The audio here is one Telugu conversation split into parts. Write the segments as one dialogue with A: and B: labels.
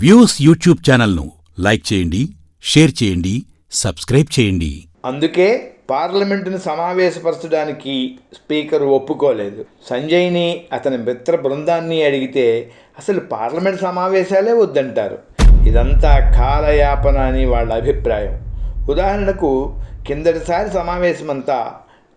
A: వ్యూస్ యూట్యూబ్ ఛానల్ను లైక్ చేయండి షేర్ చేయండి సబ్స్క్రైబ్ చేయండి.
B: అందుకే పార్లమెంటును సమావేశపరచడానికి స్పీకర్ ఒప్పుకోలేదు. సంజయ్ని అతని మిత్ర బృందాన్ని అడిగితే అసలు పార్లమెంట్ సమావేశాలే వద్దంటారు. ఇదంతా కాలయాపన అని వాళ్ళ అభిప్రాయం. ఉదాహరణకు కిందటిసారి సమావేశమంతా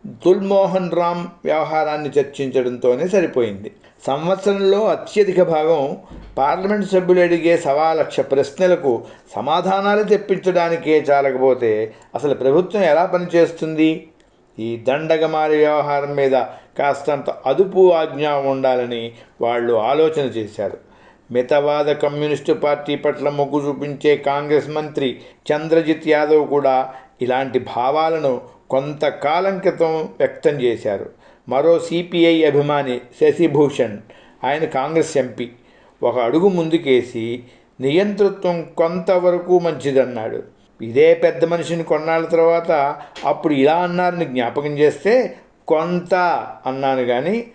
B: దుల్మోహన్ రామ్ వ్యవహారాన్ని చర్చించడంతోనే సరిపోయింది. సంవత్సరంలో అత్యధిక భాగం పార్లమెంట్ సభ్యులు అడిగే సవా లక్ష ప్రశ్నలకు సమాధానాలు తెప్పించడానికే చాలకపోతే అసలు ప్రభుత్వం ఎలా పనిచేస్తుంది? ఈ దండగమారి వ్యవహారం మీద కాస్తంత అదుపు ఆజ్ఞ ఉండాలని వాళ్ళు ఆలోచన చేశారు. మితవాద కమ్యూనిస్టు పార్టీ పట్ల మొగ్గు చూపించే కాంగ్రెస్ మంత్రి చంద్రజిత్ యాదవ్ కూడా ఇలాంటి భావాలను కొంతకాలం క్రితం వ్యక్తం చేశారు. మరో సిపిఐ అభిమాని శశిభూషణ్ ఆయన కాంగ్రెస్ ఎంపీ. ఒక అడుగు ముందుకేసి నియంతృత్వం కొంతవరకు మంచిదన్నాడు. ఇదే పెద్ద మనిషిని కొన్నాళ్ళ తర్వాత అప్పుడు ఇలా అన్నారని జ్ఞాపకం చేస్తే కొంత అన్నాను కానీ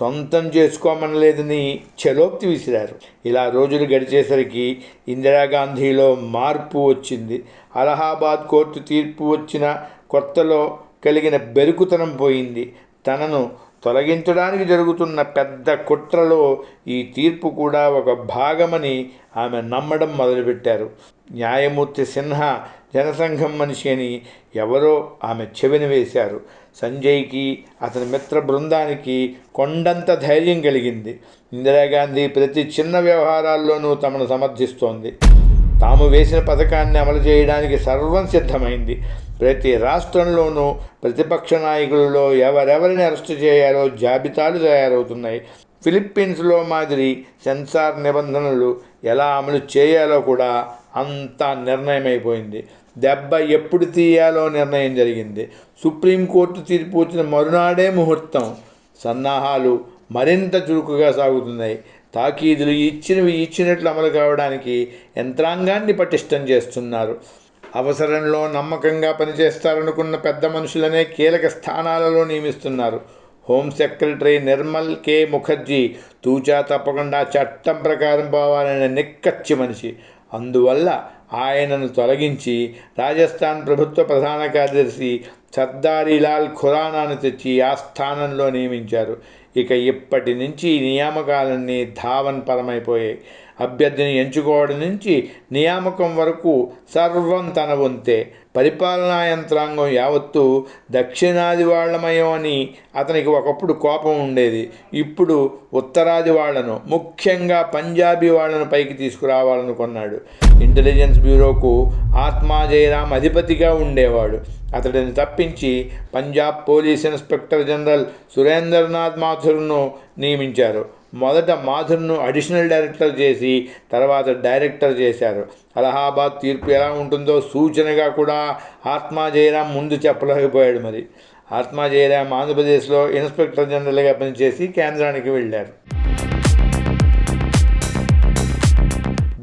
B: సొంతం చేసుకోమనలేదని చలోక్తి విసిరారు. ఇలా రోజులు గడిచేసరికి ఇందిరాగాంధీలో మార్పు వచ్చింది. అలహాబాద్ కోర్టు తీర్పు వచ్చిన కొత్తలో కలిగిన బెరుకుతనం పోయింది. తనను తొలగించడానికి జరుగుతున్న పెద్ద కుట్రలో ఈ తీర్పు కూడా ఒక భాగమని ఆమె నమ్మడం మొదలుపెట్టారు. న్యాయమూర్తి సిన్హా జనసంఘం మనిషి అని ఎవరో ఆమె చెవిన వేశారు. సంజయ్కి అతని మిత్ర బృందానికి కొండంత ధైర్యం కలిగింది. ఇందిరాగాంధీ ప్రతి చిన్న వ్యవహారాల్లోనూ తమను సమర్థిస్తోంది. తాము వేసిన పథకాన్ని అమలు చేయడానికి సర్వం సిద్ధమైంది. ప్రతి రాష్ట్రంలోనూ ప్రతిపక్ష నాయకులలో ఎవరెవరిని అరెస్టు చేయాలో జాబితాలు తయారవుతున్నాయి. ఫిలిప్పీన్స్లో మాదిరి సెన్సార్ నిబంధనలు ఎలా అమలు చేయాలో కూడా అంతా నిర్ణయమైపోయింది. దెబ్బ ఎప్పుడు తీయాలో నిర్ణయం జరిగింది. సుప్రీంకోర్టు తీర్పు వచ్చిన మరునాడే ముహూర్తం. సన్నాహాలు మరింత చురుకుగా సాగుతున్నాయి. తాకీదులు ఇచ్చినవి ఇచ్చినట్లు అమలు కావడానికి యంత్రాంగాన్ని పటిష్టం చేస్తున్నారు. అవసరంలో నమ్మకంగా పనిచేస్తారనుకున్న పెద్ద మనుషులనే కీలక స్థానాలలో నియమిస్తున్నారు. Home secretary Nirmal K. Mukherjee తూచా తప్పకుండా చట్టం ప్రకారం పోవాలనే నిక్కచ్చి మనిషి. అందువల్ల ఆయనను తొలగించి రాజస్థాన్ ప్రభుత్వ ప్రధాన కార్యదర్శి సర్దారీలాల్ ఖురానాను తెచ్చి ఆ స్థానంలో నియమించారు. ఇక ఇప్పటి నుంచి ఈ నియామకాలన్నీ ధావన్ పరమైపోయాయి అభ్యర్థిని ఎంచుకోవడం నుంచి నియామకం వరకు సర్వం తన వంతే. పరిపాలనా యంత్రాంగం యావత్తు దక్షిణాది వాళ్ళమయం అని అతనికి ఒకప్పుడు కోపం ఉండేది. ఇప్పుడు ఉత్తరాది వాళ్ళను ముఖ్యంగా పంజాబీ వాళ్ళను పైకి తీసుకురావాలనుకున్నాడు ఇంటెలిజెన్స్ బ్యూరోకు ఆత్మా జయరాం అధిపతిగా ఉండేవాడు. అతడిని తప్పించి Punjab police inspector general Surendranath మాథుర్ను నియమించారు. మొదట మాధుర్ను అడిషనల్ డైరెక్టర్ చేసి తర్వాత డైరెక్టర్ చేశారు. అలహాబాద్ తీర్పు ఎలా ఉంటుందో సూచనగా కూడా ఆత్మా జయరాం ముందు చెప్పలేకపోయాడు మరి. ఆత్మా జయరాం ఆంధ్రప్రదేశ్లో ఇన్స్పెక్టర్ జనరల్గా పనిచేసి కేంద్రానికి వెళ్ళారు.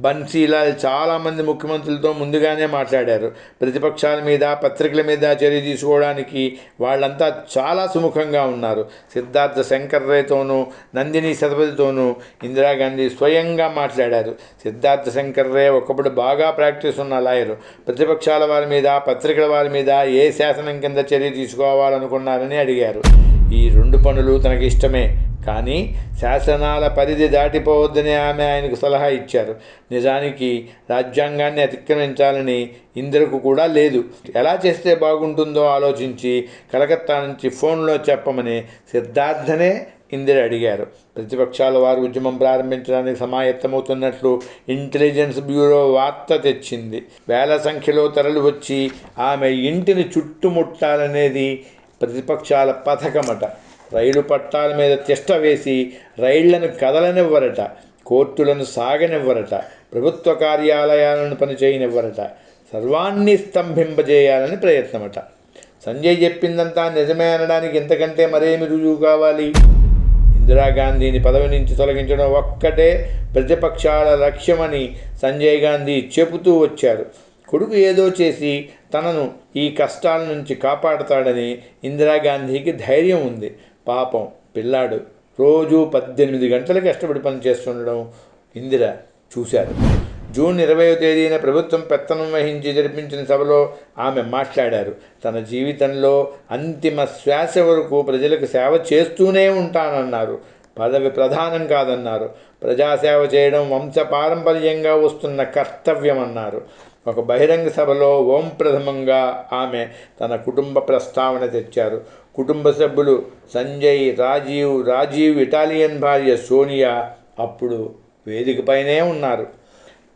B: బన్సీలాల్ చాలామంది ముఖ్యమంత్రులతో ముందుగానే మాట్లాడారు. ప్రతిపక్షాల మీద పత్రికల మీద చర్య తీసుకోవడానికి వాళ్ళంతా చాలా సుముఖంగా ఉన్నారు. సిద్ధార్థ శంకర్ రేతోనూ నందిని సరపతితోనూ ఇందిరాగాంధీ స్వయంగా మాట్లాడారు. సిద్ధార్థ శంకర్ రే ఒకప్పుడు బాగా ప్రాక్టీస్ ఉన్న లాయరు. ప్రతిపక్షాల వారి మీద పత్రికల వారి మీద ఏ శాసనం కింద చర్య తీసుకోవాలనుకున్నారని అడిగారు. ఈ రెండు పనులు తనకి ఇష్టమే. కానీ శాసనాల పరిధి దాటిపోవద్దని ఆమె ఆయనకు సలహా ఇచ్చారు. నిజానికి రాజ్యాంగాన్ని అతిక్రమించాలని ఇందిరకు కూడా లేదు. ఎలా చేస్తే బాగుంటుందో ఆలోచించి కలకత్తా నుంచి ఫోన్లో చెప్పమని సిద్ధార్థనే ఇందిర అడిగారు. ప్రతిపక్షాల వారు ఉద్యమం ప్రారంభించడానికి సమాయత్తమవుతున్నట్లు ఇంటెలిజెన్స్ బ్యూరో వార్త తెచ్చింది. వేల సంఖ్యలో తరలి వచ్చి ఆమె ఇంటిని చుట్టుముట్టాలనేది ప్రతిపక్షాల పథకమట. రైలు పట్టాల మీద తిష్ట వేసి రైళ్ళను కదలనివ్వరట కోర్టులను సాగనివ్వరట ప్రభుత్వ కార్యాలయాలను పనిచేయనివ్వరట సర్వాన్ని స్తంభింపజేయాలని ప్రయత్నమట. సంజయ్ చెప్పిందంతా నిజమే అనడానికి ఇంతకంటే మరేమి రుజువు కావాలి? ఇందిరాగాంధీని పదవి నుంచి తొలగించడం ఒక్కటే ప్రతిపక్షాల లక్ష్యమని సంజయ్ గాంధీ చెబుతూ వచ్చారు. కొడుకు ఏదో చేసి తనను ఈ కష్టాల నుంచి కాపాడతాడని ఇందిరాగాంధీకి ధైర్యం ఉంది. పాపం పిల్లాడు రోజు పద్దెనిమిది గంటలకు కష్టపడి పని చేస్తుండడం ఇందిర చూశారు. జూన్ ఇరవయో తేదీన ప్రభుత్వం పెత్తనం వహించి జరిపించిన సభలో ఆమె మాట్లాడారు. తన జీవితంలో అంతిమ శ్వాస వరకు ప్రజలకు సేవ చేస్తూనే ఉంటానన్నారు. పదవి ప్రధానం కాదన్నారు. ప్రజాసేవ చేయడం వంశ పారంపర్యంగా వస్తున్న కర్తవ్యం అన్నారు ఒక బహిరంగ సభలో ఓం ప్రథమంగా ఆమె తన కుటుంబ ప్రస్తావన తెచ్చారు. కుటుంబ సభ్యులు సంజయ్ రాజీవ్ రాజీవ్ ఇటాలియన్ భార్య సోనియా అప్పుడు వేదికపైనే ఉన్నారు.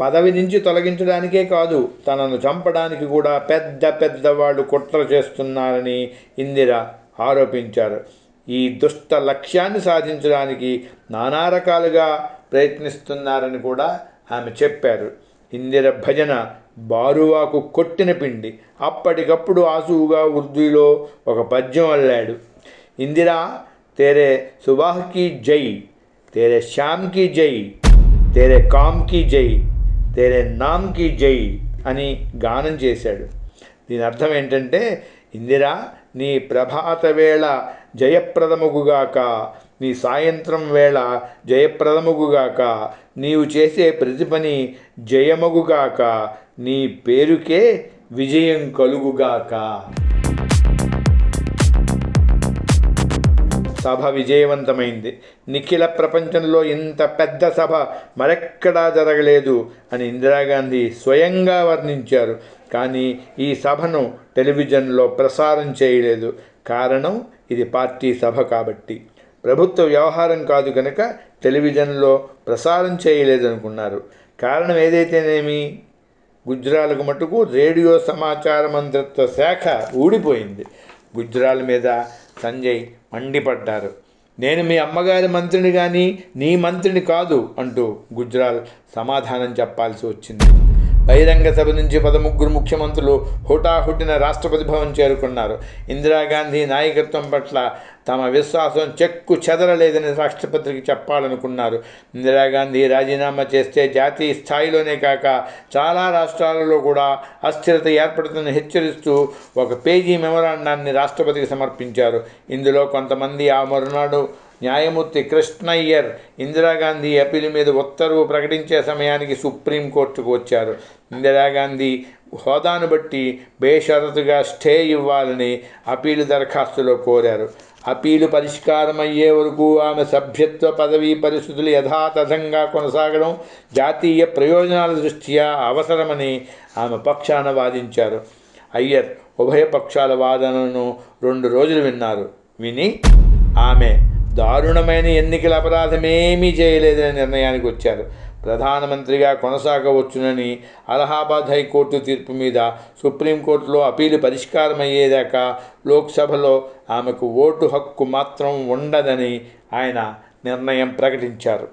B: పదవి నుంచి తొలగించడానికే కాదు తనను చంపడానికి కూడా పెద్ద పెద్ద వాళ్ళు కుట్ర చేస్తున్నారని ఇందిర ఆరోపించారు. ఈ దుష్ట లక్ష్యాన్ని సాధించడానికి నానా రకాలుగా ప్రయత్నిస్తున్నారని కూడా ఆమె చెప్పారు. ఇందిర భజన బారువాకు కొట్టిన పిండి. అప్పటికప్పుడు ఆసువుగా ఉర్దూలో ఒక పద్యం అల్లాడు. ఇందిరా తేరే సుబాహ్కి జై తేరే శ్యామ్కి జై తేరే కామ్కి జై తేరే నామ్కి జై అని గానం చేశాడు. దీని అర్థం ఏంటంటే ఇందిరా నీ ప్రభాత వేళ జయప్రదముగుగాక నీ సాయంత్రం వేళ జయప్రదముగుగాక నీవు చేసే ప్రతి పని జయమగుగాక నీ పేరుకే విజయం కలుగుగాక. సభ విజయవంతమైంది. నిఖిల ప్రపంచంలో ఇంత పెద్ద సభ మరెక్కడా జరగలేదు అని ఇందిరాగాంధీ స్వయంగా వర్ణించారు. కానీ ఈ సభను టెలివిజన్లో ప్రసారం చేయలేదు. కారణం ఇది పార్టీ సభ కాబట్టి. ప్రభుత్వ వ్యవహారం కాదు కనుక టెలివిజన్లో ప్రసారం చేయలేదనుకున్నారు. కారణం ఏదైతేనేమి? గుజరాలకు మటుకు రేడియో సమాచార మంత్రిత్వ శాఖ ఊడిపోయింది. గుజరాల మీద సంజయ్ మండిపడ్డారు. నేను మీ అమ్మగారి మంత్రిని కానీ నీ మంత్రిని కాదు అంటూ గుజరాల్ సమాధానం చెప్పాల్సి వచ్చింది. బహిరంగ సభ నుంచి పదముగ్గురు ముఖ్యమంత్రులు హుటాహుటిన రాష్ట్రపతి భవన్ చేరుకున్నారు. ఇందిరాగాంధీ నాయకత్వం పట్ల తమ విశ్వాసం చెక్కు చెదరలేదని రాష్ట్రపతికి చెప్పాలనుకున్నారు. ఇందిరాగాంధీ రాజీనామా చేస్తే జాతీయ స్థాయిలోనే కాక చాలా రాష్ట్రాలలో కూడా అస్థిరత ఏర్పడుతుందని హెచ్చరిస్తూ ఒక పేజీ మెమరాండాన్ని రాష్ట్రపతికి సమర్పించారు. ఇందులో కొంతమంది ఆ మరునాడు న్యాయమూర్తి కృష్ణయ్యర్ ఇందిరాగాంధీ అప్పీల్ మీద ఉత్తర్వు ప్రకటించే సమయానికి సుప్రీంకోర్టుకు వచ్చారు. ఇందిరాగాంధీ హోదాను బట్టి బేషరతుగా స్టే ఇవ్వాలని అప్పీలు దరఖాస్తులో కోరారు. అప్పీలు పరిష్కారం అయ్యే వరకు ఆమె సభ్యత్వ పదవీ పరిస్థితులు యథాతథంగా కొనసాగడం జాతీయ ప్రయోజనాల దృష్ట్యా అవసరమని ఆమె పక్షాన వాదించారు. అయ్యర్ ఉభయ పక్షాల వాదనను రెండు రోజులు విన్నారు. విని ఆమె దారుణమైన ఎన్నికల అపరాధమేమీ చేయలేదనే నిర్ణయానికి వచ్చారు. ప్రధానమంత్రిగా కొనసాగవచ్చునని అలహాబాద్ హైకోర్టు తీర్పు మీద సుప్రీంకోర్టులో అపీలు పరిష్కారం అయ్యేదాకా లోక్సభలో ఆమెకు ఓటు హక్కు మాత్రం ఉండదని ఆయన నిర్ణయం ప్రకటించారు.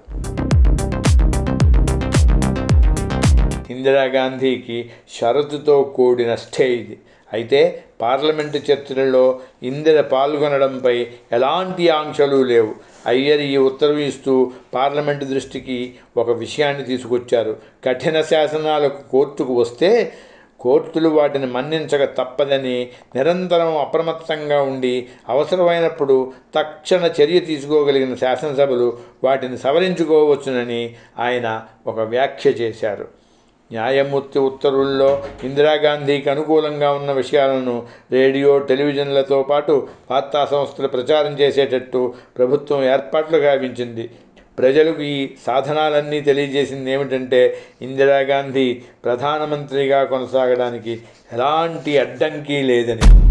B: ఇందిరాగాంధీకి షరతుతో కూడిన స్టే ఇది. అయితే పార్లమెంటు చర్చలలో ఇందిర పాల్గొనడంపై ఎలాంటి ఆంక్షలు లేవు. అయ్యర్ ఈ ఉత్తర్వు ఇస్తూ పార్లమెంటు దృష్టికి ఒక విషయాన్ని తీసుకొచ్చారు. కఠిన శాసనాలకు కోర్టుకు వస్తే కోర్టులు వాటిని మన్నించక తప్పదని నిరంతరం అప్రమత్తంగా ఉండి అవసరమైనప్పుడు తక్షణ చర్య తీసుకోగలిగిన శాసనసభలు వాటిని సవరించుకోవచ్చునని ఆయన ఒక వ్యాఖ్య చేశారు. న్యాయమూర్తి ఉత్తర్వుల్లో ఇందిరాగాంధీకి అనుకూలంగా ఉన్న విషయాలను రేడియో టెలివిజన్లతో పాటు వార్తా సంస్థలు ప్రచారం చేసేటట్టు ప్రభుత్వం ఏర్పాట్లు గావించింది. ప్రజలకు ఈ సాధనాలన్నీ తెలియజేసింది ఏమిటంటే ఇందిరాగాంధీ ప్రధానమంత్రిగా కొనసాగడానికి ఎలాంటి అడ్డంకి లేదని.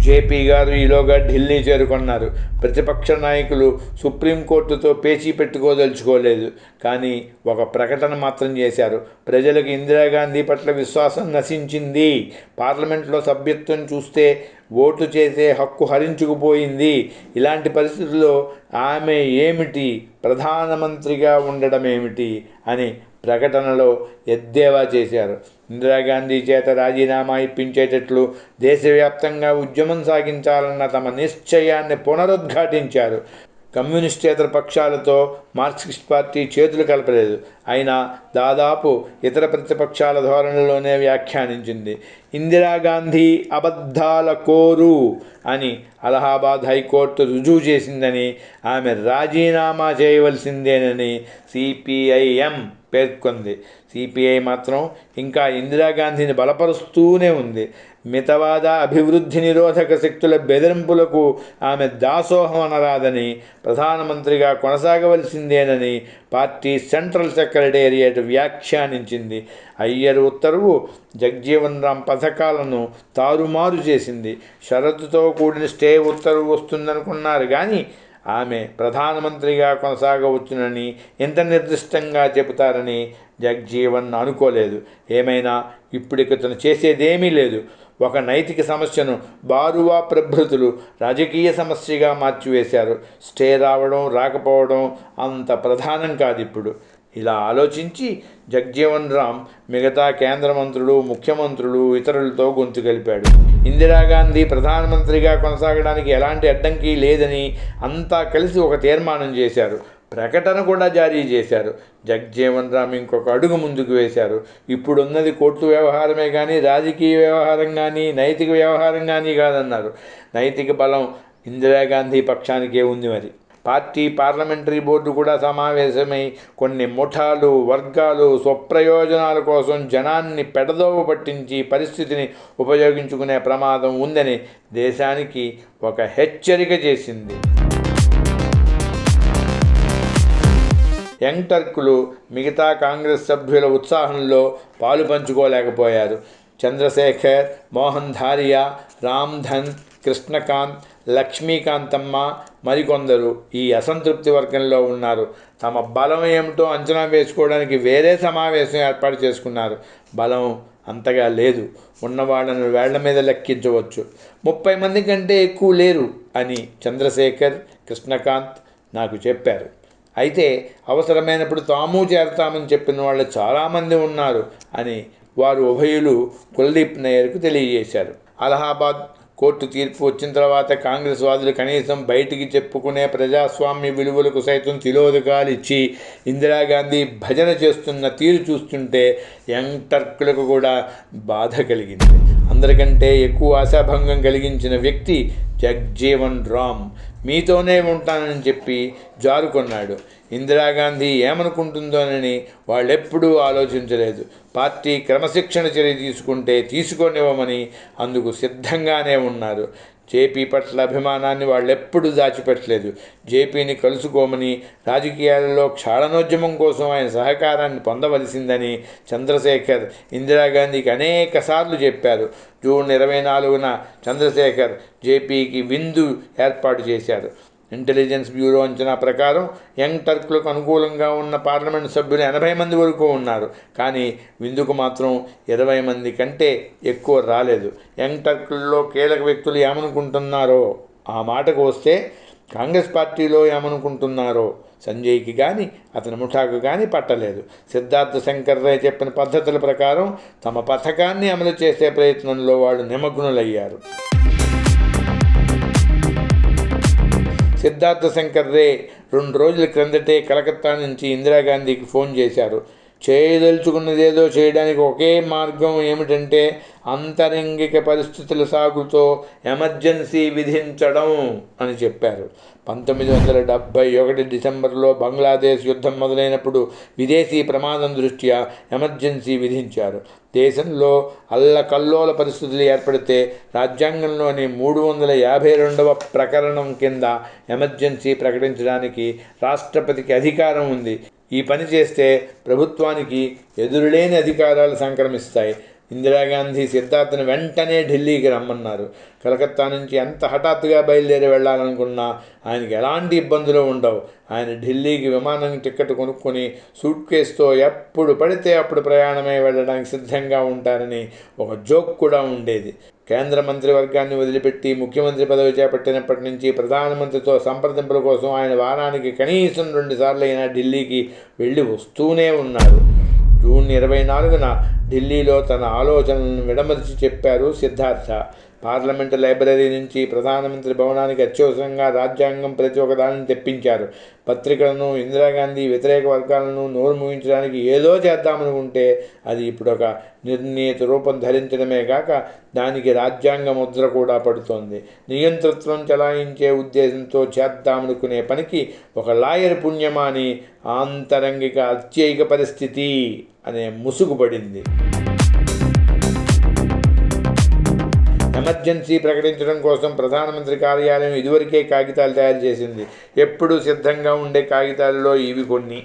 B: జేపీ గారు ఈలోగా ఢిల్లీ చేరుకున్నారు. ప్రతిపక్ష నాయకులు సుప్రీంకోర్టుతో పేచీ పెట్టుకోదలుచుకోలేదు. కానీ ఒక ప్రకటన మాత్రం చేశారు. ప్రజలకు ఇందిరాగాంధీ పట్ల విశ్వాసం నశించింది. పార్లమెంట్లో సభ్యత్వం చూస్తే ఓటు చేసే హక్కు హరించుకుపోయింది. ఇలాంటి పరిస్థితుల్లో ఆమె ఏమిటి? ప్రధానమంత్రిగా ఉండడం ఏమిటి అని ప్రకటనలో ఎద్దేవా చేశారు. ఇందిరాగాంధీ చేత రాజీనామా ఇప్పించేటట్లు దేశవ్యాప్తంగా ఉద్యమం సాగించాలన్న తమ నిశ్చయాన్ని పునరుద్ఘాటించారు. కమ్యూనిస్టేతర పక్షాలతో మార్క్సిస్ట్ పార్టీ చేతులు కలపలేదు. అయినా దాదాపు ఇతర ప్రతిపక్షాల ధోరణిలోనే వ్యాఖ్యానించింది. ఇందిరాగాంధీ అబద్ధాల కోరు అని అలహాబాద్ హైకోర్టు రుజువు చేసిందని ఆమె రాజీనామా చేయవలసిందేనని సిపిఐఎం పేర్కొంది. సిపిఐ మాత్రం ఇంకా ఇందిరాగాంధీని బలపరుస్తూనే ఉంది. మితవాద అభివృద్ధి నిరోధక శక్తుల బెదిరింపులకు ఆమె దాసోహం అనరాదని ప్రధానమంత్రిగా కొనసాగవలసిందేనని పార్టీ సెంట్రల్ సెక్రటేరియట్ వ్యాఖ్యానించింది. అయ్యర్ ఉత్తర్వు జగ్జీవన్ రామ్ పథకాలను తారుమారు చేసింది. షరతుతో కూడిన స్టే ఉత్తర్వు వస్తుందనుకున్నారు కానీ ఆమె ప్రధానమంత్రిగా కొనసాగవచ్చునని ఎంత నిర్దిష్టంగా చెబుతారని జగ్జీవన్ అనుకోలేదు. ఏమైనా ఇప్పటికి తను చేసేదేమీ లేదు. ఒక నైతిక సమస్యను బారువా ప్రభృతులు రాజకీయ సమస్యగా మార్చివేశారు. స్టే రావడం రాకపోవడం అంత ప్రధానం కాదు ఇప్పుడు ఇలా ఆలోచించి జగ్జీవన్ రామ్ మిగతా కేంద్ర మంత్రులు ముఖ్యమంత్రులు ఇతరులతో గొంతు కలిపాడు. ఇందిరాగాంధీ ప్రధానమంత్రిగా కొనసాగడానికి ఎలాంటి అడ్డంకి లేదని అంతా కలిసి ఒక తీర్మానం చేశారు. ప్రకటన కూడా జారీ చేశారు. జగ్జీవన్ రామ్ ఇంకొక అడుగు ముందుకు వేశారు. ఇప్పుడున్నది కోర్టు వ్యవహారమే కానీ రాజకీయ వ్యవహారం కానీ నైతిక వ్యవహారం కానీ కాదన్నారు. నైతిక బలం ఇందిరాగాంధీ పక్షానికే ఉంది మరి. పార్టీ పార్లమెంటరీ బోర్డు కూడా సమావేశమై కొన్ని ముఠాలు వర్గాలు స్వప్రయోజనాల కోసం జనాన్ని పెడదోవ పట్టించి పరిస్థితిని ఉపయోగించుకునే ప్రమాదం ఉందని దేశానికి ఒక హెచ్చరిక చేసింది. యంగ్టర్కులు మిగతా కాంగ్రెస్ సభ్యుల ఉత్సాహంలో పాలు పంచుకోలేకపోయారు. చంద్రశేఖర్ మోహన్ ధారియా రామ్ధన్ కృష్ణకాంత్ లక్ష్మీకాంతమ్మ మరికొందరు ఈ అసంతృప్తి వర్గంలో ఉన్నారు. తమ బలం ఏమిటో అంచనా వేసుకోవడానికి వేరే సమావేశం ఏర్పాటు చేసుకున్నారు. బలం అంతగా లేదు. ఉన్నవాళ్ళను వేళ్ళ మీద లెక్కించవచ్చు. ముప్పై మంది కంటే ఎక్కువ లేరు అని చంద్రశేఖర్ కృష్ణకాంత్ నాకు చెప్పారు. అయితే అవసరమైనప్పుడు తాము చేరతామని చెప్పిన వాళ్ళు చాలామంది ఉన్నారు అని వారు ఉభయులు కుల్దీప్ నయ్యర్కు తెలియజేశారు. అలహాబాద్ కోర్టు తీర్పు వచ్చిన తర్వాత కాంగ్రెస్ వాదులు కనీసం బయటికి చెప్పుకునే ప్రజాస్వామ్య విలువలకు సైతం తిలోదకాలు ఇచ్చి ఇందిరాగాంధీ భజన చేస్తున్న తీరు చూస్తుంటే యంగ్ టర్కులకు కూడా బాధ కలిగింది. అందరికంటే ఎక్కువ ఆశాభంగం కలిగించిన వ్యక్తి జగ్జీవన్ రామ్. మీతోనే ఉంటానని చెప్పి జారుకొన్నాడు ఇందిరాగాంధీ ఏమనుకుంటుందోనని వాళ్ళెప్పుడూ ఆలోచించలేదు. పార్టీ క్రమశిక్షణ చర్య తీసుకుంటే తీసుకోనివ్వమని అందుకు సిద్ధంగానే ఉన్నారు. జేపీ పట్ల అభిమానాన్ని వాళ్ళెప్పుడూ దాచిపెట్టలేదు. జేపీని కలుసుకోమని రాజకీయాలలో క్షాళనోద్యమం కోసం ఆయన సహకారాన్ని పొందవలసిందని చంద్రశేఖర్ ఇందిరాగాంధీకి అనేక సార్లు చెప్పారు. జూన్ ఇరవై నాలుగున చంద్రశేఖర్ జేపీకి విందు ఏర్పాటు చేశారు. ఇంటెలిజెన్స్ బ్యూరో అంచనా ప్రకారం యంగ్ టర్క్లకు అనుకూలంగా ఉన్న పార్లమెంట్ సభ్యులు ఎనభై మంది వరకు ఉన్నారు. కానీ విందుకు మాత్రం ఇరవై మంది కంటే ఎక్కువ రాలేదు. యంగ్ టర్క్లలో కీలక వ్యక్తులు ఏమనుకుంటున్నారో ఆ మాటకు వస్తే కాంగ్రెస్ పార్టీలో ఏమనుకుంటున్నారో సంజయ్కి కానీ అతని ముఠాకు కానీ పట్టలేదు. సిద్ధార్థ శంకర్ రాయ్ చెప్పిన పద్ధతుల ప్రకారం తమ పథకాన్ని అమలు చేసే ప్రయత్నంలో వాళ్ళు నిమగ్నులయ్యారు. సిద్ధార్థ శంకర్ రే రెండు రోజుల క్రిందటే కలకత్తా నుంచి ఇందిరాగాంధీకి ఫోన్ చేశారు. చేయదలుచుకున్నదేదో చేయడానికి ఒకే మార్గం ఏమిటంటే అంతరంగిక పరిస్థితుల సాగుతో ఎమర్జెన్సీ విధించడం అని చెప్పారు. పంతొమ్మిది వందల డెబ్భై ఒకటి డిసెంబర్లో బంగ్లాదేశ్ యుద్ధం మొదలైనప్పుడు విదేశీ ప్రమాదం దృష్ట్యా ఎమర్జెన్సీ విధించారు. దేశంలో అల్లకల్లోల పరిస్థితులు ఏర్పడితే రాజ్యాంగంలోని మూడు వందల యాభై రెండవ ప్రకరణం కింద ఎమర్జెన్సీ ప్రకటించడానికి రాష్ట్రపతికి అధికారం ఉంది. ఈ పని చేస్తే ప్రభుత్వానికి ఎదురులేని అధికారాలు సంక్రమిస్తాయి. ఇందిరాగాంధీ సిద్ధార్థను వెంటనే ఢిల్లీకి రమ్మన్నారు. కలకత్తా నుంచి ఎంత హఠాత్తుగా బయలుదేరి వెళ్ళాలనుకున్నా ఆయనకి ఎలాంటి ఇబ్బందులు ఉండవు. ఆయన ఢిల్లీకి విమానం టికెట్ కొనుక్కొని సూట్ కేసుతో ఎప్పుడు పడితే అప్పుడు ప్రయాణమై వెళ్ళడానికి సిద్ధంగా ఉంటారని ఒక జోక్ కూడా ఉండేది. కేంద్ర మంత్రివర్గాన్ని వదిలిపెట్టి ముఖ్యమంత్రి పదవి చేపట్టినప్పటి నుంచి ప్రధానమంత్రితో సంప్రదింపుల కోసం ఆయన వారానికి కనీసం రెండుసార్లు అయినా ఢిల్లీకి వెళ్ళి వస్తూనే ఉన్నారు. జూన్ ఇరవై నాలుగున ఢిల్లీలో తన ఆలోచనలను విడమర్చి చెప్పారు సిద్ధార్థ. పార్లమెంటు లైబ్రరీ నుంచి ప్రధానమంత్రి భవనానికి అత్యవసరంగా రాజ్యాంగం ప్రతి ఒక్కదానిని తెప్పించారు. పత్రికలను ఇందిరాగాంధీ వ్యతిరేక వర్గాలను నోరు ముగించడానికి ఏదో చేద్దామనుకుంటే అది ఇప్పుడు ఒక నిర్ణీత రూపం ధరించడమే కాక దానికి రాజ్యాంగ ముద్ర కూడా పడుతోంది. నియంతృత్వం చలాయించే ఉద్దేశంతో చేద్దామనుకునే పనికి ఒక లాయర్ పుణ్యమాని ఆంతరంగిక అత్యయిక పరిస్థితి అనే ముసుగుపడింది. ఎమర్జెన్సీ ప్రకటించడం కోసం ప్రధానమంత్రి కార్యాలయం ఇదివరకే కాగితాలు తయారు చేసింది. ఎప్పుడూ సిద్ధంగా ఉండే కాగితాలలో ఇవి కొన్ని.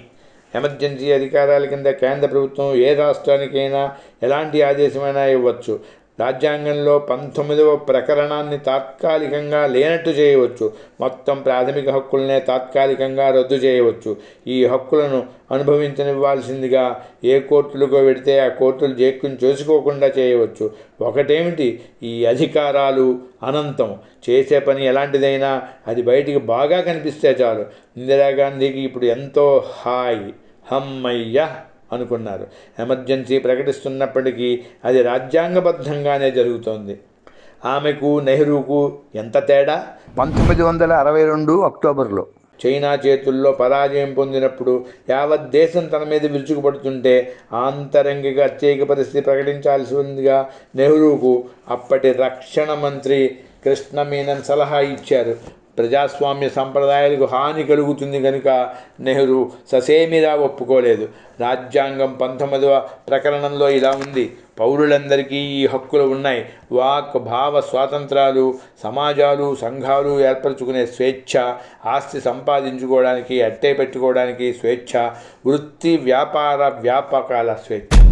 B: ఎమర్జెన్సీ అధికారాల కింద కేంద్ర ప్రభుత్వం ఏ రాష్ట్రానికైనా ఎలాంటి ఆదేశమైనా ఇవ్వచ్చు. రాజ్యాంగంలో పంతొమ్మిదవ ప్రకరణాన్ని తాత్కాలికంగా లేనట్టు చేయవచ్చు. మొత్తం ప్రాథమిక హక్కులనే తాత్కాలికంగా రద్దు చేయవచ్చు. ఈ హక్కులను అనుభవించనివ్వాల్సిందిగా ఏ కోర్టులకు పెడితే ఆ కోర్టులు జేక్యం చేసుకోకుండా చేయవచ్చు. ఒకటేమిటి? ఈ అధికారాలు అనంతం. చేసే పని ఎలాంటిదైనా అది బయటికి బాగా కనిపిస్తే చాలు. ఇందిరాగాంధీకి ఇప్పుడు ఎంతో హాయ్. హమ్మయ్య. అనుకున్నారు. ఎమర్జెన్సీ ప్రకటిస్తున్నప్పటికీ అది రాజ్యాంగబద్ధంగానే జరుగుతోంది. ఆమెకు నెహ్రూకు ఎంత తేడా? పంతొమ్మిది వందల అరవై రెండు అక్టోబర్లో. చైనా చేతుల్లో పరాజయం పొందినప్పుడు యావత్ దేశం తన మీద విరుచుకుపడుతుంటే ఆంతరంగిక అత్యయిక పరిస్థితి ప్రకటించాల్సి ఉందిగా నెహ్రూకు అప్పటి రక్షణ మంత్రి కృష్ణ మీనన్ సలహా ఇచ్చారు. ప్రజాస్వామ్య సంప్రదాయాలకు హాని కలుగుతుంది కనుక నెహ్రూ ససేమిరా ఒప్పుకోలేదు. రాజ్యాంగం పంతొమ్మిదవ ప్రకరణంలో ఇలా ఉంది. పౌరులందరికీ ఈ హక్కులు ఉన్నాయి. వాక్ భావ స్వాతంత్రాలు సమాజాలు సంఘాలు ఏర్పరచుకునే స్వేచ్ఛ ఆస్తి సంపాదించుకోవడానికి అట్టే పెట్టుకోవడానికి స్వేచ్ఛ వృత్తి వ్యాపార వ్యాపకాల స్వేచ్ఛ.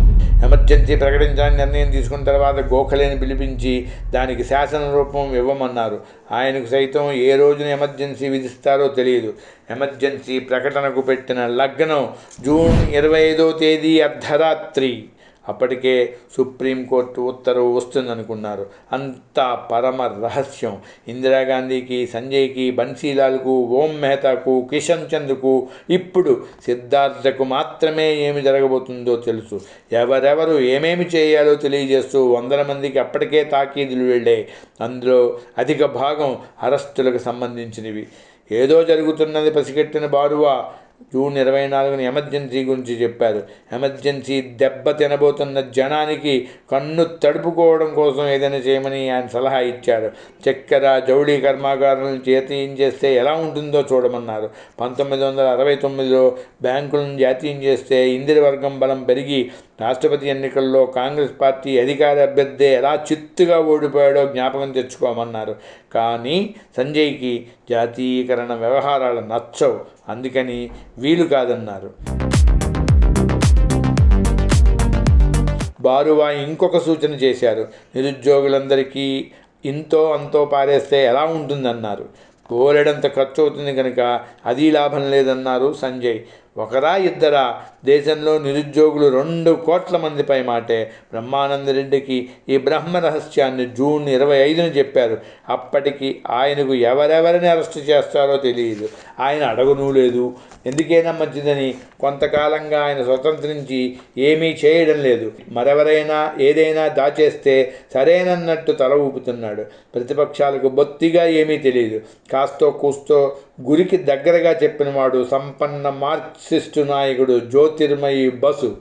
B: ఎమర్జెన్సీ ప్రకటించాలని నిర్ణయం తీసుకున్న తర్వాత గోఖలేని పిలిపించి దానికి శాసన రూపం ఇవ్వమన్నారు. ఆయనకు సైతం ఏ రోజున ఎమర్జెన్సీ విధిస్తారో తెలియదు. ఎమర్జెన్సీ ప్రకటనకు పెట్టిన లగ్నం జూన్ ఇరవై ఐదో తేదీ అర్ధరాత్రి. అప్పటికే సుప్రీంకోర్టు ఉత్తర్వు వస్తుందనుకున్నారు. అంతా పరమ రహస్యం. ఇందిరాగాంధీకి సంజయ్కి బన్సీలాల్కు ఓం మెహతాకు కిషన్ చంద్కు ఇప్పుడు సిద్ధార్థకు మాత్రమే ఏమి జరగబోతుందో తెలుసు. ఎవరెవరు ఏమేమి చేయాలో తెలియజేస్తూ వందల మందికి అప్పటికే తాకీదులు వెళ్ళాయి. అందులో అధిక భాగం అరెస్టులకు సంబంధించినవి. ఏదో జరుగుతున్నది పసిగట్టిన బారువా జూన్ ఇరవై నాలుగున ఎమర్జెన్సీ గురించి చెప్పారు. ఎమర్జెన్సీ దెబ్బ తినబోతున్న జనానికి కన్ను తడుపుకోవడం కోసం ఏదైనా చేయమని ఆయన సలహా ఇచ్చారు. చక్కెర జౌళి కర్మాగారాలను జాతీయం చేస్తే ఎలా ఉంటుందో చూడమన్నారు. పంతొమ్మిది వందల అరవై తొమ్మిదిలో బ్యాంకులను జాతీయం చేస్తే ఇందిరవర్గం బలం పెరిగి రాష్ట్రపతి ఎన్నికల్లో కాంగ్రెస్ పార్టీ అధికార అభ్యర్థి ఎలా చిత్తుగా ఓడిపోయాడో జ్ఞాపకం తెచ్చుకోమన్నారు. కానీ సంజయ్కి జాతీయకరణ వ్యవహారాలు నచ్చవు. అందుకని వీలు కాదన్నారు. బారువా ఇంకొక సూచన చేశారు. నిరుద్యోగులందరికీ ఇంతో అంతో పారేస్తే ఎలా ఉంటుందన్నారు. పోలెడంత ఖర్చు అవుతుంది కనుక అది లాభం లేదన్నారు సంజయ్. ఒకరా ఇద్దరా? దేశంలో నిరుద్యోగులు రెండు కోట్ల మందిపై మాటే బ్రహ్మానందరెడ్డికి ఈ బ్రహ్మ రహస్యాన్ని జూన్ ఇరవై ఐదున చెప్పారు. అప్పటికి ఆయనకు ఎవరెవరిని అరెస్ట్ చేస్తారో తెలియదు. ఆయన అడగనూ లేదు. ఎందుకైనా మంచిదని? కొంతకాలంగా ఆయన స్వతంత్రించి ఏమీ చేయడం లేదు. మరెవరైనా ఏదైనా దాచేస్తే సరేనన్నట్టు తల ఊపుతున్నాడు. ప్రతిపక్షాలకు బొత్తిగా ఏమీ తెలియదు. కాస్తో కూస్తో గురికి దగ్గరగా చెప్పినవాడు సంపన్న మార్క్సిస్టు నాయకుడు జ్యోతిర్మయి బసు.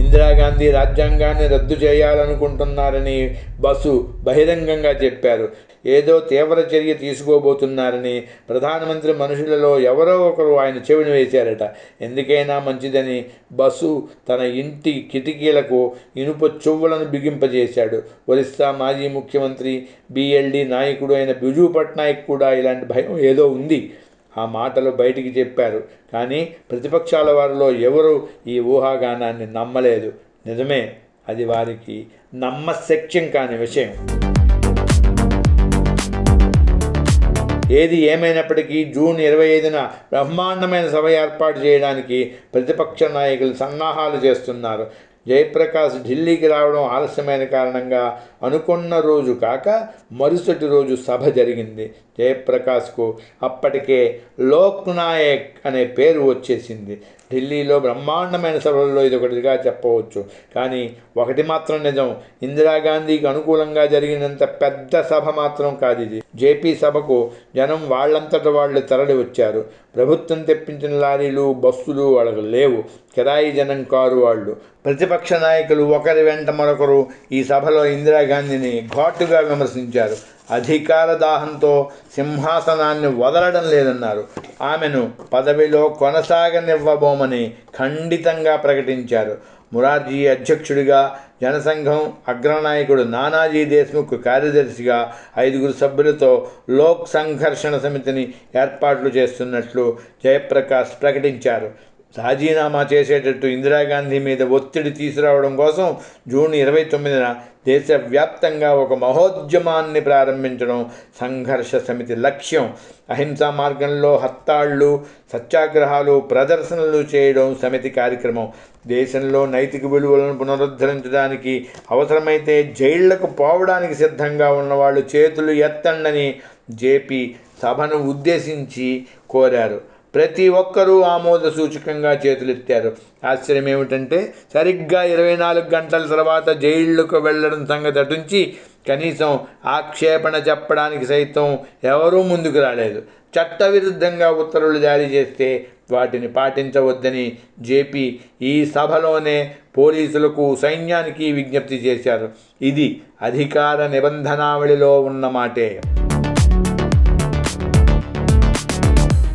B: ఇందిరాగాంధీ రాజ్యాంగాన్ని రద్దు చేయాలనుకుంటున్నారని బసు బహిరంగంగా చెప్పారు. ఏదో తీవ్ర చర్య తీసుకోబోతున్నారని ప్రధానమంత్రి మనుషులలో ఎవరో ఒకరు ఆయన చెవిని వేశారట. ఎందుకైనా మంచిదని బసు తన ఇంటి కిటికీలకు ఇనుప చువ్వలను బిగింపజేశాడు. ఒరిస్సా మాజీ ముఖ్యమంత్రి బిఎల్డి నాయకుడు అయిన బిజు పట్నాయక్ కూడా ఇలాంటి భయం ఏదో ఉంది. ఆ మాటలు బయటికి చెప్పారు. కానీ ప్రతిపక్షాల వారిలో ఎవరు ఈ ఊహాగానాన్ని నమ్మలేదు. నిజమే అది వారికి నమ్మశక్యం కాని విషయం. ఏది ఏమైనప్పటికీ జూన్ ఇరవై ఐదున బ్రహ్మాండమైన సభ ఏర్పాటు చేయడానికి ప్రతిపక్ష నాయకులు సన్నాహాలు చేస్తున్నారు. జయప్రకాష్ ఢిల్లీకి రావడం ఆలస్యమైన కారణంగా అనుకున్న రోజు కాక మరుసటి రోజు సభ జరిగింది. జయప్రకాష్కు అప్పటికే లోక్ నాయక్ అనే పేరు వచ్చేసింది. ఢిల్లీలో బ్రహ్మాండమైన సభల్లో ఇది ఒకటిగా చెప్పవచ్చు. కానీ ఒకటి మాత్రం నిజం. ఇందిరాగాంధీకి అనుకూలంగా జరిగినంత పెద్ద సభ మాత్రం కాదు ఇది. జేపీ సభకు జనం వాళ్ళంతట వాళ్ళు తరలి వచ్చారు. ప్రభుత్వం తెప్పించిన లారీలు బస్సులు వాళ్ళకు లేవు. కిరాయి జనం కారు వాళ్ళు. ప్రతిపక్ష నాయకులు ఒకరి వెంట మరొకరు ఈ సభలో ఇందిరాగాంధీని ఘాటుగా విమర్శించారు. అధికార దాహంతో సింహాసనాన్ని వదలడం లేదన్నారు. ఆమెను పదవిలో కొనసాగనివ్వబోమని ఖండితంగా ప్రకటించారు. మురార్జీ అధ్యక్షుడిగా జనసంఘం అగ్రనాయకుడు నానాజీ దేశ్ముఖ్ కార్యదర్శిగా ఐదుగురు సభ్యులతో లోక్ సంఘర్షణ సమితిని ఏర్పాట్లు చేస్తున్నట్లు జయప్రకాష్ ప్రకటించారు. రాజీనామా చేసేటట్టు ఇందిరాగాంధీ మీద ఒత్తిడి తీసుకురావడం కోసం జూన్ ఇరవై తొమ్మిదిన దేశవ్యాప్తంగా ఒక మహోద్యమాన్ని ప్రారంభించడం సంఘర్ష సమితి లక్ష్యం. అహింసా మార్గంలో హత్తాళ్ళు సత్యాగ్రహాలు ప్రదర్శనలు చేయడం సమితి కార్యక్రమం. దేశంలో నైతిక విలువలను పునరుద్ధరించడానికి అవసరమైతే జైళ్ళకు పోవడానికి సిద్ధంగా ఉన్నవాళ్ళు చేతులు ఎత్తండని జేపీ సభను ఉద్దేశించి కోరారు. ప్రతి ఒక్కరూ ఆమోద సూచకంగా చేతులెత్తారు. ఆశ్చర్యం ఏమిటంటే సరిగ్గా ఇరవై నాలుగు గంటల తర్వాత జైళ్ళకు వెళ్ళడం సంగతి అటుంచి కనీసం ఆక్షేపణ చెప్పడానికి సైతం ఎవరూ ముందుకు రాలేదు. చట్టవిరుద్ధంగా ఉత్తర్వులు జారీ చేస్తే వాటిని పాటించవద్దని జేపీ ఈ సభలోనే పోలీసులకు సైన్యానికి విజ్ఞప్తి చేశారు. ఇది అధికార నిబంధనావళిలో ఉన్న మాటే.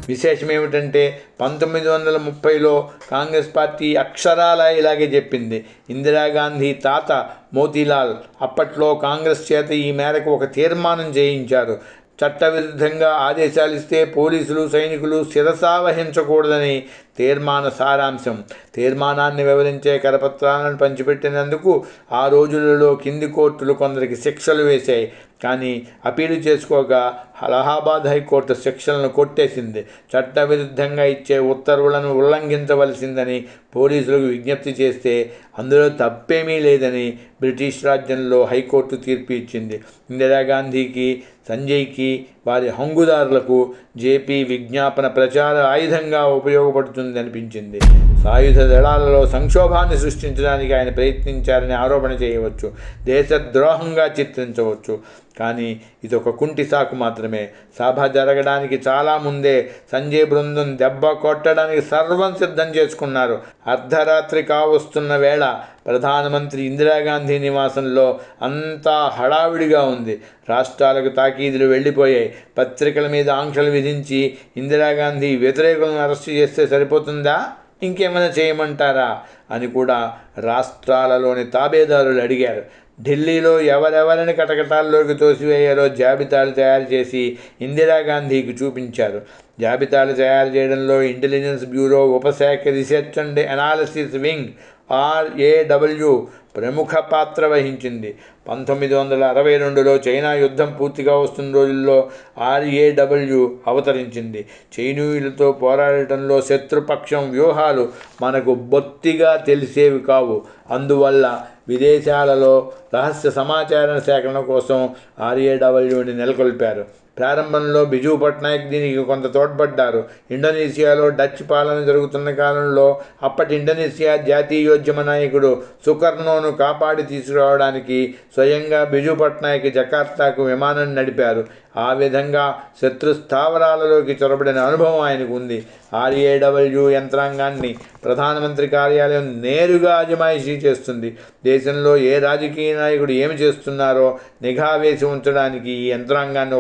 B: విశేషం ఏమిటంటే పంతొమ్మిది వందల ముప్పైలో కాంగ్రెస్ పార్టీ అక్షరాల ఇలాగే చెప్పింది. ఇందిరాగాంధీ తాత మోతీలాల్ అప్పట్లో కాంగ్రెస్ చేత ఈ మేరకు ఒక తీర్మానం చేయించారు. చట్టవిరుద్ధంగా ఆదేశాలు ఇస్తే పోలీసులు సైనికులు శిరసావహించకూడదని తీర్మాన సారాంశం. తీర్మానాన్ని వివరించే కరపత్రాలను పంచిపెట్టినందుకు ఆ రోజులలో కింది కోర్టులు కొందరికి శిక్షలు వేశాయి. కానీ అపీలు చేసుకోగా అలహాబాద్ హైకోర్టు శిక్షలను కొట్టేసింది. చట్టవిరుద్ధంగా ఇచ్చే ఉత్తర్వులను ఉల్లంఘించవలసిందని పోలీసులకు విజ్ఞప్తి చేస్తే అందులో తప్పేమీ లేదని బ్రిటిష్ రాజ్యంలో హైకోర్టు తీర్పు ఇచ్చింది. ఇందిరాగాంధీకి సంజయ్కి వారి హంగుదారులకు జేపీ విజ్ఞాపన ప్రచార ఆయుధంగా ఉపయోగపడుతుంది అనిపించింది. సాయుధ దళాలలో సంక్షోభాన్ని సృష్టించడానికి ఆయన ప్రయత్నించారని ఆరోపణ చేయవచ్చు. దేశద్రోహంగా చిత్రించవచ్చు. కానీ ఇది ఒక కుంటి సాకు మాత్రమే. సభ జరగడానికి చాలా ముందే సంజయ్ బృందం దెబ్బ కొట్టడానికి సర్వం సిద్ధం చేసుకున్నారు. అర్ధరాత్రి కావస్తున్న వేళ ప్రధానమంత్రి ఇందిరాగాంధీ నివాసంలో అంతా హడావిడిగా ఉంది. రాష్ట్రాలకు తాకీదులు వెళ్ళిపోయాయి. పత్రికల మీద ఆంక్షలు విధించి ఇందిరాగాంధీ వ్యతిరేకులను అరెస్టు చేస్తే సరిపోతుందా? ఇంకేమైనా చేయమంటారా? అని కూడా రాష్ట్రాలలోని తాబేదారులు అడిగారు. ఢిల్లీలో ఎవరెవరిని కటకటాల్లోకి తోసివేయాలో జాబితాలు తయారు చేసి ఇందిరాగాంధీకి చూపించారు. జాబితాలు తయారు చేయడంలో intelligence bureau ఉపశాఖ research and analysis wing R A W ప్రముఖ పాత్ర వహించింది. పంతొమ్మిది వందల అరవై రెండులో చైనా యుద్ధం పూర్తిగా వస్తున్న రోజుల్లో ఆర్ఏడబ్ల్యూ అవతరించింది. చైనీయులతో పోరాడటంలో శత్రుపక్షం వ్యూహాలు మనకు బొత్తిగా తెలిసేవి కావు. అందువల్ల విదేశాలలో రహస్య సమాచార సేకరణ కోసం ఆర్ఏడబ్ల్యూని నెలకొల్పారు. ప్రారంభంలో బిజు పట్నాయక్ దీనికి కొంత తోడ్పడ్డారు. ఇండోనేషియాలో డచ్ పాలన జరుగుతున్న కాలంలో అప్పటి ఇండోనేషియా జాతీయోద్యమ నాయకుడు సుకర్నోను కాపాడి తీసుకురావడానికి స్వయంగా బిజు పట్నాయక్ జకార్తాకు విమానం నడిపారు. ఆ విధంగా శత్రు స్థావరాలలోకి చొరబడిన అనుభవం ఆయనకు ఉంది. ఆర్ఏడబ్ల్యూ యంత్రాంగాన్ని ప్రధానమంత్రి కార్యాలయం నేరుగా అజమాయిషీ చేస్తుంది. దేశంలో ఏ రాజకీయ నాయకుడు ఏమి చేస్తున్నారో నిఘా వేసి ఉంచడానికి ఈ యంత్రాంగాన్ని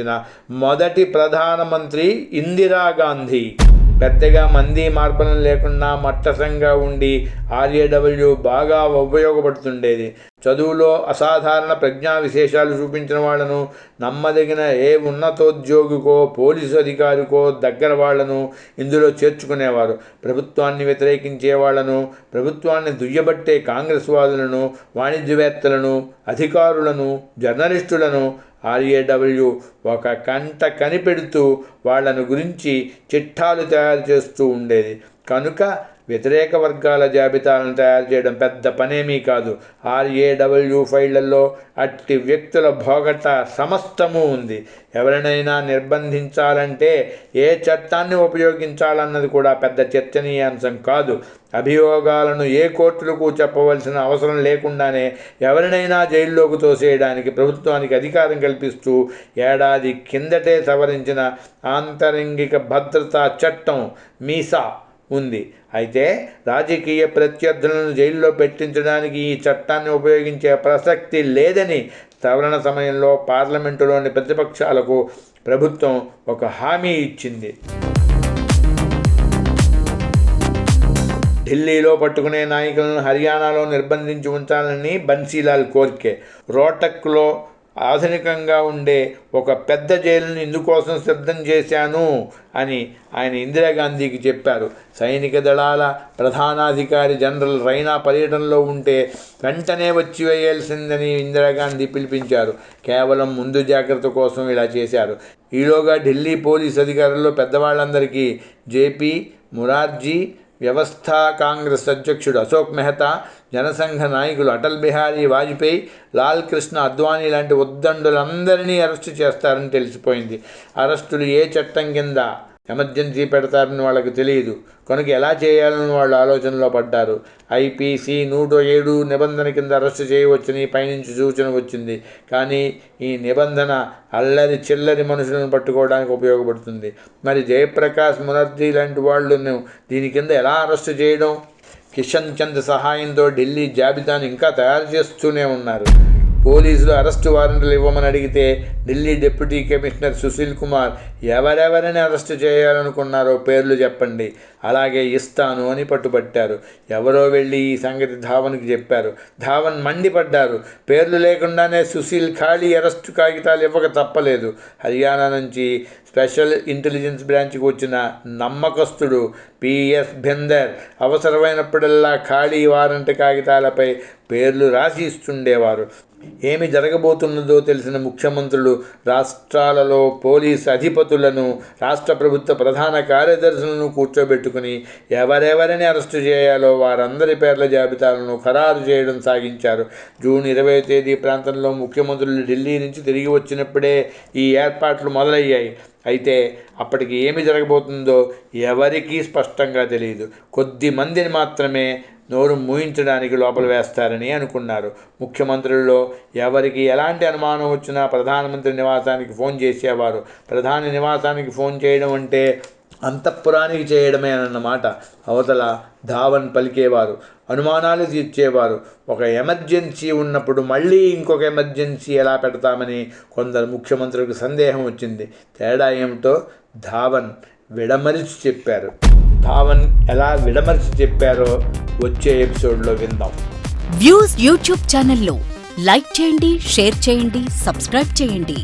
B: ఉపయోగించిన మొదటి ప్రధానమంత్రి ఇందిరాగాంధీ పెద్దగా మంది మార్పులను లేకుండా మట్టసంగా ఉండి ఆర్ఏడబ్ల్యూ బాగా ఉపయోగపడుతుండేది. చదువులో అసాధారణ ప్రజ్ఞా విశేషాలు చూపించిన వాళ్ళను నమ్మదగిన ఏ ఉన్నతోద్యోగికో పోలీసు అధికారికో దగ్గర వాళ్ళను ఇందులో చేర్చుకునేవారు. ప్రభుత్వాన్ని వ్యతిరేకించే వాళ్ళను ప్రభుత్వాన్ని దుయ్యబట్టే కాంగ్రెస్ వాదులను వాణిజ్యవేత్తలను అధికారులను జర్నలిస్టులను ఆర్ఏడబ్ల్యూ ఒక కంట కనిపెడుతూ వాళ్ళను గురించి చిట్టాలు తయారు చేస్తూ ఉండేది. కనుక వ్యతిరేక వర్గాల జాబితాలను తయారు చేయడం పెద్ద పనేమీ కాదు. ఆర్ఏడబ్ల్యూ ఫైళ్ళలో అట్టి వ్యక్తుల భోగట సమస్తము ఉంది. ఎవరినైనా నిర్బంధించాలంటే ఏ చట్టాన్ని ఉపయోగించాలన్నది కూడా పెద్ద చర్చనీయాంశం కాదు. అభియోగాలను ఏ కోర్టులకు చెప్పవలసిన అవసరం లేకుండానే ఎవరినైనా జైల్లోకి తోసేయడానికి ప్రభుత్వానికి అధికారం కల్పిస్తూ ఏడాది కిందటే సవరించిన ఆంతరంగిక భద్రతా చట్టం మీసా ఉంది. అయితే రాజకీయ ప్రత్యర్థులను జైల్లో పెట్టించడానికి ఈ చట్టాన్ని ఉపయోగించే ప్రసక్తి లేదని సవరణ సమయంలో పార్లమెంటులోని ప్రతిపక్షాలకు ప్రభుత్వం ఒక హామీ ఇచ్చింది. ఢిల్లీలో పట్టుకునే నాయకులను హర్యానాలో నిర్బంధించి ఉంచాలని బన్సీలాల్ కోరికే. రోటక్లో ఆధునికంగా ఉండే ఒక పెద్ద జైలును ఇందుకోసం సిద్ధం చేశాను అని ఆయన ఇందిరాగాంధీకి చెప్పారు. సైనిక దళాల ప్రధానాధికారి జనరల్ రైనా పర్యటనలో ఉంటే వెంటనే వచ్చి వేయాల్సిందని ఇందిరాగాంధీ పిలిపించారు. కేవలం ముందు జాగ్రత్త కోసం ఇలా చేశారు. ఈలోగా ఢిల్లీ పోలీస్ అధికారుల్లో పెద్దవాళ్ళందరికీ జేపీ మురార్జీ వ్యవస్థా కాంగ్రెస్ అధ్యక్షుడు అశోక్ మెహతా జనసంఘ నాయకులు అటల్ బిహారీ వాజ్పేయి లాల్ కృష్ణ అద్వానీ లాంటి ఉద్దండులందరినీ అరెస్టు చేస్తారని తెలిసిపోయింది. అరెస్టులు ఏ చట్టం కింద ఎమర్జెన్సీ పెడతారని వాళ్ళకి తెలియదు. కనుక ఎలా చేయాలని వాళ్ళు ఆలోచనలో పడ్డారు? ఐపీసీ నూట ఏడు నిబంధన కింద అరెస్టు చేయవచ్చని పైనుంచి సూచన వచ్చింది. కానీ ఈ నిబంధన అల్లరి చిల్లరి మనుషులను పట్టుకోవడానికి ఉపయోగపడుతుంది. మరి జయప్రకాష్ మునర్జీ లాంటి వాళ్ళను దీని కింద ఎలా అరెస్టు చేయడం? కిషన్ చంద్ సహాయంతో ఢిల్లీ జాబితాను ఇంకా తయారు చేస్తూనే ఉన్నారు. పోలీసులు అరెస్టు వారెంట్లు ఇవ్వమని అడిగితే ఢిల్లీ డిప్యూటీ కమిషనర్ సుశీల్ కుమార్ ఎవరెవరిని అరెస్టు చేయాలనుకున్నారో పేర్లు చెప్పండి. అలాగే ఇస్తాను అని పట్టుబట్టారు. ఎవరో వెళ్ళి ఈ సంగతి ధావన్కి చెప్పారు. ధావన్ మండిపడ్డారు. పేర్లు లేకుండానే సుశీల్ ఖాళీ అరెస్టు కాగితాలు ఇవ్వక తప్పలేదు. హర్యానా నుంచి స్పెషల్ ఇంటెలిజెన్స్ బ్రాంచ్కి వచ్చిన నమ్మకస్తుడు పిఎస్ బెందర్ అవసరమైనప్పుడల్లా ఖాళీ వారంట్ కాగితాలపై పేర్లు రాసి ఇస్తుండేవారు. ఏమి జరగబోతున్నదో తెలిసిన ముఖ్యమంత్రులు రాష్ట్రాలలో పోలీస్ అధిపతులను రాష్ట్ర ప్రభుత్వ ప్రధాన కార్యదర్శులను కూర్చోబెట్టుకుని ఎవరెవరిని అరెస్టు చేయాలో వారందరి పేర్ల జాబితాలను ఖరారు చేయడం సాగించారు. జూన్ ఇరవై తేదీ ప్రాంతంలో ముఖ్యమంత్రులు ఢిల్లీ నుంచి తిరిగి వచ్చినప్పుడే ఈ ఏర్పాట్లు మొదలయ్యాయి. అయితే అప్పటికి ఏమి జరగబోతుందో ఎవరికీ స్పష్టంగా తెలియదు కొద్ది మందిని మాత్రమే నోరు మూయించడానికి లోపల వేస్తారని అనుకున్నారు. ముఖ్యమంత్రుల్లో ఎవరికి ఎలాంటి అనుమానం వచ్చినా ప్రధానమంత్రి నివాసానికి ఫోన్ చేసేవారు. ప్రధాని నివాసానికి ఫోన్ చేయడం అంటే అంతఃపురానికి చేయడమే అన్నమాట. అవతల ధావన్ పలికేవారు. అనుమానాలు తీర్చేవారు. ఒక ఎమర్జెన్సీ ఉన్నప్పుడు మళ్ళీ ఇంకొక ఎమర్జెన్సీ ఎలా పెడతామని కొందరు ముఖ్యమంత్రులకు సందేహం వచ్చింది. తేడా ఏమిటో ధావన్ విడమరిచి చెప్పారు. ధావన్ ఎలా విడమర్చి చెప్పారో వచ్చే ఎపిసోడ్లో విందాం.
C: వ్యూస్ యూట్యూబ్ ఛానల్లో లైక్ చేయండి షేర్ చేయండి సబ్స్క్రైబ్ చేయండి.